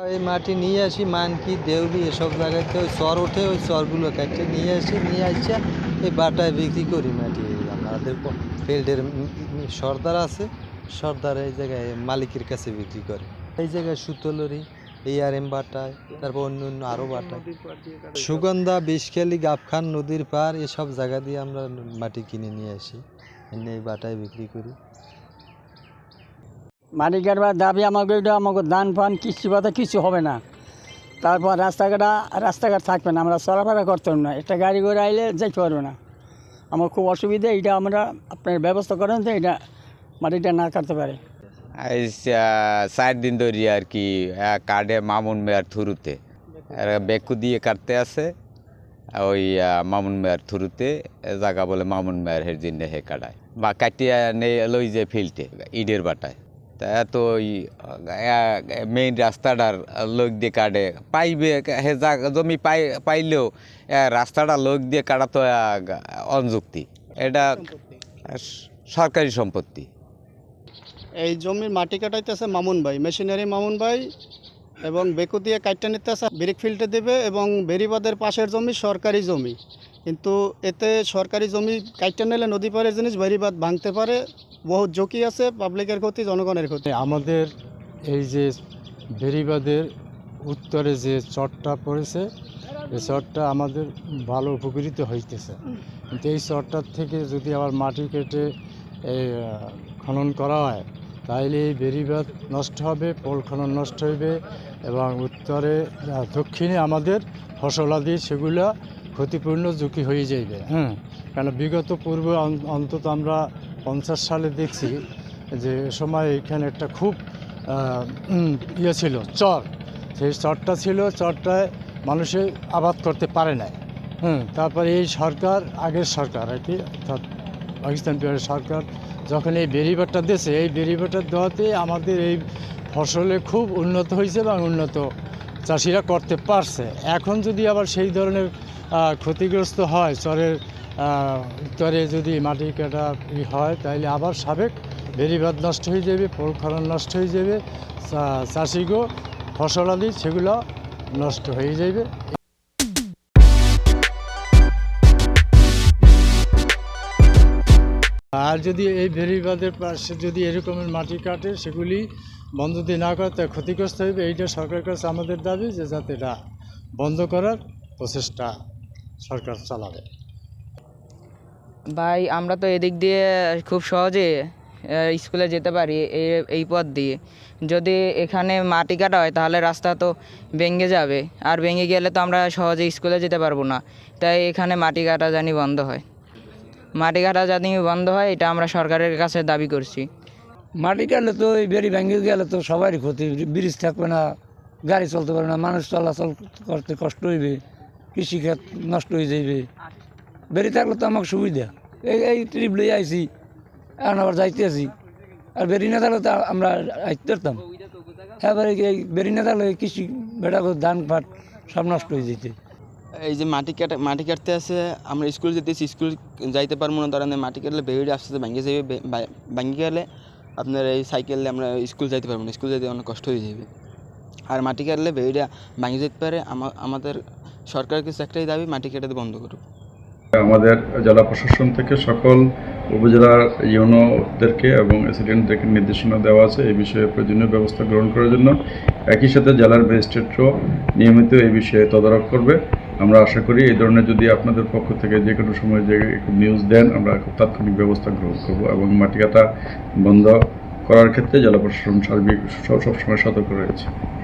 এই মাটি নিয়ে আসি, মানকি, দেউলি এসব জায়গাতে ওই চর ওঠে, ওই চরগুলো কাটতে নিয়ে আসি নিয়ে আসি এই বাটায় বিক্রি করি মাটি। আমাদের ফিল্ডের সর্দার আছে, সর্দার এই জায়গায় মালিকের কাছে বিক্রি করে। এই জায়গায় সুতলরি এই আর এম বাটায়, তারপর অন্য অন্য আরও বাটায়। সুগন্ধা, বিষখালি, গাবখান, নদীর পার এসব জায়গা দিয়ে আমরা মাটি কিনে নিয়ে আসি। এনে এই বাটায় বিক্রি করি। মাটি কাটবার দাবি আমাকে আমাকে দান ফান কিস্তি পাতা কিছু হবে না। তারপর রাস্তাঘাট রাস্তাঘাট থাকবে না, আমরা চলাফেরা করতাম না। একটা গাড়ি করে আইলে যাইতে পারবে না। আমার খুব অসুবিধা, এটা আমরা আপনার ব্যবস্থা করেন তো এটা মাটিটা না কাটতে পারে। চার দিন ধরে আর কি কার্ডে মামুন মেয়ার থুরুতে। বেকু দিয়ে কাটতে আছে ওই মামুন মেয়ার থুরুতে জায়গা বলে মামুন মেয়ার হের জন্য হে কাটায়। বা কাটিয়া নে লই যে ফিল্ডে ইডের বাটায়। তা তো ওই মেইন রাস্তাটার লোক দিয়ে কাটে। পাইবে, হে জমি পাই, পাইলেও রাস্তাটা লোক দিয়ে কাটা তো অনযুক্তি। এটা সরকারি সম্পত্তি। এই জমির মাটি কাটাইতেছে মামুন ভাই, মেশিনারি মামুন ভাই, এবং বেকু দিয়ে কাটতে নিতেছে, ব্রিক ফিল্টে দেবে, এবং বেরিবাদের পাশের জমি সরকারি জমি। কিন্তু এতে সরকারি জমি কাটতে নিলে নদী পাড়ের জিনিস বেরিবাদ ভাঙতে পারে বহুত ঝুঁকি আছে পাবলিকের ক্ষতি, জনগণের ক্ষতি। আমাদের এই যে বেরিবাদের উত্তরে যে চরটা পড়েছে, এই চরটা আমাদের ভালো উপকৃত হইতেছে। কিন্তু এই চরটার থেকে যদি আবার মাটি কেটে খনন করা হয়, তাইলে এই বেরিবাদ নষ্ট হবে, পোল খনন নষ্ট হইবে এবং উত্তরে দক্ষিণে আমাদের ফসলাদি সেগুলো ক্ষতিপূর্ণ ঝুঁকি হয়ে যাইবে। হ্যাঁ কেন বিগত পূর্বে অন- অন্তত আমরা পঞ্চাশ সালে দেখছি যে সময় এখানে একটা খুব ইয়ে ছিল, চর। সেই চরটা ছিল, চরটায় মানুষে আবাদ করতে পারে না হুম, তারপরে এই সরকার, আগের সরকার আর কি, অর্থাৎ পাকিস্তান পিরিয়ডের সরকার, যখন এই বেরিবারটা দিয়েছে, এই বেরিবারটা দেওয়াতে আমাদের এই ফসলে খুব উন্নত হয়েছে এবং উন্নত চাষিরা করতে পারছে। এখন যদি আবার সেই ধরনের ক্ষতিগ্রস্ত হয়, চরের চরে যদি মাটি কাটা হয় তাহলে আবার সাবেক বেরিবাদ নষ্ট হয়ে যাবে পোল খনন নষ্ট হয়ে যাবে চাষিগো ফসলাদি সেগুলো নষ্ট হয়ে যাবে। আর যদি এই বেরিবাদের পাশে যদি এরকমের মাটি কাটে, সেগুলি বন্ধ দিয়ে না করে, তা ক্ষতিগ্রস্ত হইবে। এইটা সরকারের কাছে আমাদের দাবি যে যাতে এটা বন্ধ করার প্রচেষ্টা সরকার চালাবে। ভাই, আমরা তো এদিক দিয়ে খুব সহজে স্কুলে যেতে পারি এই এই পথ দিয়ে। যদি এখানে মাটি কাটা হয়, তাহলে রাস্তা তো ভেঙে যাবে। আর ভেঙে গেলে তো আমরা সহজে স্কুলে যেতে পারব না। তাই এখানে মাটি কাটা জানি বন্ধ হয়। মাটি কাটা জানি বন্ধ হয়, এটা আমরা সরকারের কাছে দাবি করছি। মাটি কাটলে তো এই বেড়ি ভেঙে গেলে তো সবারই ক্ষতি। ব্রিজ থাকবে না, গাড়ি চলতে পারবে না, মানুষ চলাচল করতে কষ্ট হইবে, কৃষিখাত নষ্ট হয়ে যাইবে। বেড়ি থাকলে তো আমাকে সুবিধা। এই এই ট্রিপ লই আইছি, এখন আবার যাইতে আছি। আর বেরি না থাকলে তো আমরা আইতে পারতাম। এবারে এই বেরি না থাকলে কৃষি বেটা ধান পাট সব নষ্ট হয়ে যেতে। এই যে মাটি কাটা মাটি কাটতে আসে আমরা স্কুল যেতেছি, স্কুল যাইতে পারব না, ধরেন মাটি কাটলে বেরিয়ে আস্তে আস্তে ভেঙে যাবে ভেঙে গেলে আপনার এই সাইকেলে আমরা স্কুল যাইতে পারব না, স্কুল যেতে অনেক কষ্ট হয়ে যাবে আর মাটি কাটলে বেরিয়ে ভেঙে যেতে পারে, আমা- আমাদের সরকারের কাছে একটাই দাবি, মাটি কাটাতে বন্ধ করুক। আমাদের জেলা প্রশাসন থেকে সকল উপজেলার ইউনোদেরকে এবং এসিডেন্টদেরকে নির্দেশনা দেওয়া আছে এই বিষয়ে প্রয়োজনীয় ব্যবস্থা গ্রহণ করার জন্য। একই সাথে জেলার ম্যাজিস্ট্রেটও নিয়মিত এই বিষয়ে তদারক করবে। আমরা আশা করি এই ধরনের যদি আপনাদের পক্ষ থেকে যে কোনো সময় যে নিউজ দেন, আমরা খুব তাৎক্ষণিক ব্যবস্থা গ্রহণ করব এবং মাটি কাটা বন্ধ করার ক্ষেত্রে জেলা প্রশাসন সার্বিক সব- সবসময় সতর্ক রয়েছে।